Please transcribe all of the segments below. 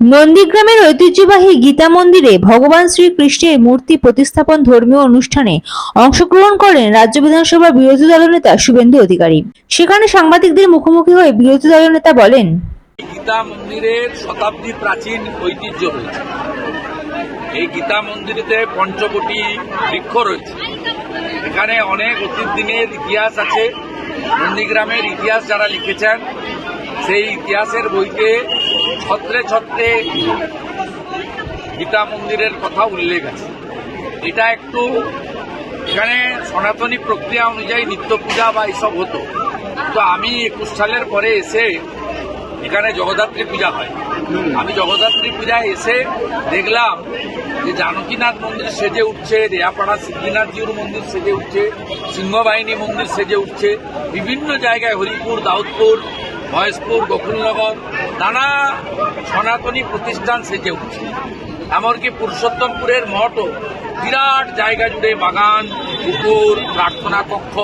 নন্দীগ্রামের ঐতিহ্যবাহী গীতা মন্দিরে ভগবান শ্রীকৃষ্ণের মূর্তি প্রতিস্থাপন ধর্মীয় অনুষ্ঠানে অংশগ্রহণ করেন রাজ্য বিধানসভার বিরোধী দলনেতা শুভেন্দু অধিকারী। সেখানে সাংবাদিকদের মুখোমুখি হয়ে বিরোধী দলনেতা বলেন, গীতা মন্দিরের শতাব্দী প্রাচীন ঐতিহ্য রয়েছে। এই গীতা মন্দিরেতে পঞ্চকোটি বৃক্ষ রয়েছে। এখানে অনেক অতীত দিনের ইতিহাস আছে। নন্দীগ্রামের ইতিহাস যারা লিখেছেন, সেই ইতিহাসের বইতে ছত্রে ছত্রে গীতা মন্দিরের কথা উল্লেখ আছে। এটা একটু এখানে সনাতনী প্রক্রিয়া অনুযায়ী নিত্য পূজা বা এসব হতো। তো আমি একুশ সালের পরে এসে এখানে জগদ্ধাত্রী পূজা হয়। আমি জগদ্ধাত্রী পূজায় এসে দেখলাম যে জানকীনাথ মন্দির সেজে উঠছে, রেয়াপাড়া সিদ্ধিনাথজিউর মন্দির সেজে উঠছে, সিংহবাহিনী মন্দির সেজে উঠছে। বিভিন্ন জায়গায় হরিপুর, দাউদপুর মহেশপুর, গোকুলনগর, নানা সনাতনী প্রতিষ্ঠান সেজে উঠছে। এমনকি পুরুষোত্তমপুরের মঠও বিরাট জায়গা জুড়ে বাগান, পুকুর, প্রার্থনা কক্ষ,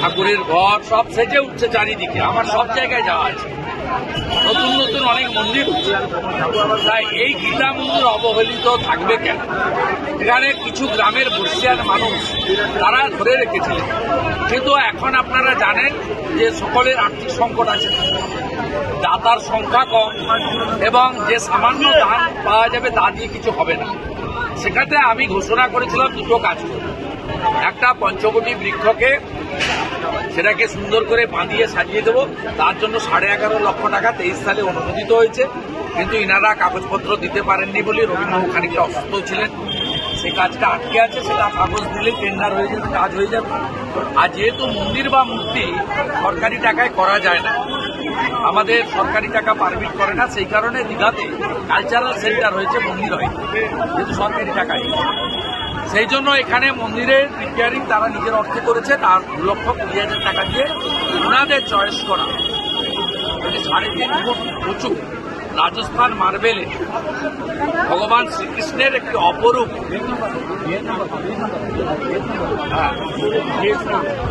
ঠাকুরের ঘর সব সেজে উঠছে চারিদিকে। আমার সব জায়গায় যাওয়া আছে। নতুন নতুন অনেক মন্দির। তাই এই গীতা মন্দির অবহেলিত থাকবে কেন? এখানে কিছু গ্রামের বর্ষিয়ার মানুষ, তারা ধরে রেখেছিলেন। কিন্তু এখন আপনারা জানেন যে সকলের আর্থিক সংকট আছে। দাতার সংখ্যা কম এবং যে সামান্য দান পাওয়া যাবে তা দিয়ে কিছু হবে না। সেখানে আমি ঘোষণা করেছিলাম দুটো কাজ করব। একটা পঞ্চকোটি বৃক্ষকে সেটাকে সুন্দর করে বাঁধিয়ে সাজিয়ে দেবো। তার জন্য সাড়ে এগারো লক্ষ টাকা তেইশ সালে অনুমোদিত হয়েছে। কিন্তু ইনারা কাগজপত্র দিতে পারেননি বলে রবীন্দ্র খানিকটা অসুস্থ ছিলেন। সেই কাজটা আটকে আছে, সেটা কাগজ দিলে টেন্ডার হয়ে যাবে, কাজ হয়ে যাবে। আর যেহেতু মন্দির বা মূর্তি সরকারি টাকায় করা যায় না আমাদের সরকারি টাকা পারমিট করে না, সেই কারণে দীঘাতে কালচারাল সেন্টার হয়েছে মন্দির হয়। সরকারি টাকায় সেই জন্য এখানে মন্দিরের রিপেয়ারিং তারা নিজের অর্থে করেছে, তার দু লক্ষ কুড়ি হাজার টাকা দিয়ে ওনাদের চয়েস করা। এটি সাড়ে তিন ফুট উঁচু। রাজস্থান মার্বেলে ভগবান শ্রীকৃষ্ণের একটি অপরূপ হ্যাঁ,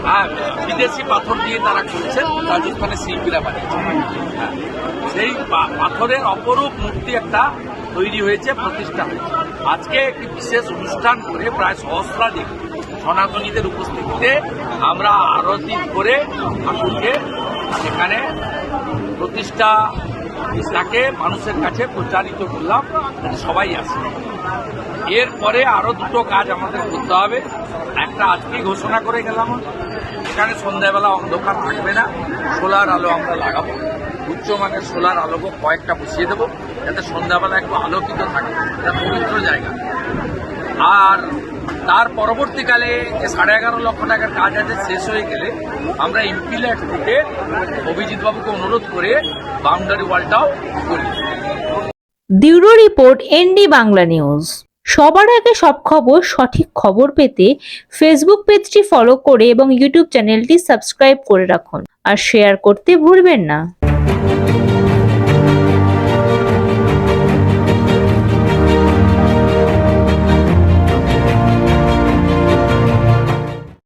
হ্যাঁ, বিদেশি পাথর দিয়ে তারা করেছেন রাজস্থানের শিল্পীরা বানিয়েছে হ্যাঁ, সেই পাথরের অপরূপ মূর্তি একটা তৈরি হয়েছে প্রতিষ্ঠা আজকে একটি বিশেষ অনুষ্ঠান করে প্রায় সহস্রাধিক সনাতনীদের উপস্থিতিতে আমরা আরতি করে ঠাকুরকে সেখানে প্রতিষ্ঠা তাকে মানুষের কাছে প্রচারিত করলাম সবাই আসে। এরপরে আরও দুটো কাজ আমাদের করতে হবে। একটা আজকেই ঘোষণা করে গেলাম। এখানে সন্ধ্যাবেলা অন্ধকার থাকবে না। সোলার আলো আমরা লাগাবো। উচ্চমানের সোলার আলো কয়েকটা বসিয়ে দেবো, যাতে সন্ধ্যাবেলা একটু আলোকিত থাকে। এটা পবিত্র জায়গা। আর তার পরবর্তীকালে যে সাড়ে এগারো লক্ষ টাকার কাজ আছে, শেষ হয়ে গেলে আমরা ইম্পিল্যাট থেকে অভিজিৎ বাবুকে অনুরোধ করে বাউন্ডারি ওয়ালটাও করি। Bureau report, N D Bangla news. সবার আগে সব খবর, সঠিক খবর পেতে ফেসবুক পেজটি ফলো করে এবং ইউটিউব চ্যানেলটি সাবস্ক্রাইব করে রাখুন। আর শেয়ার করতে ভুলবেন না।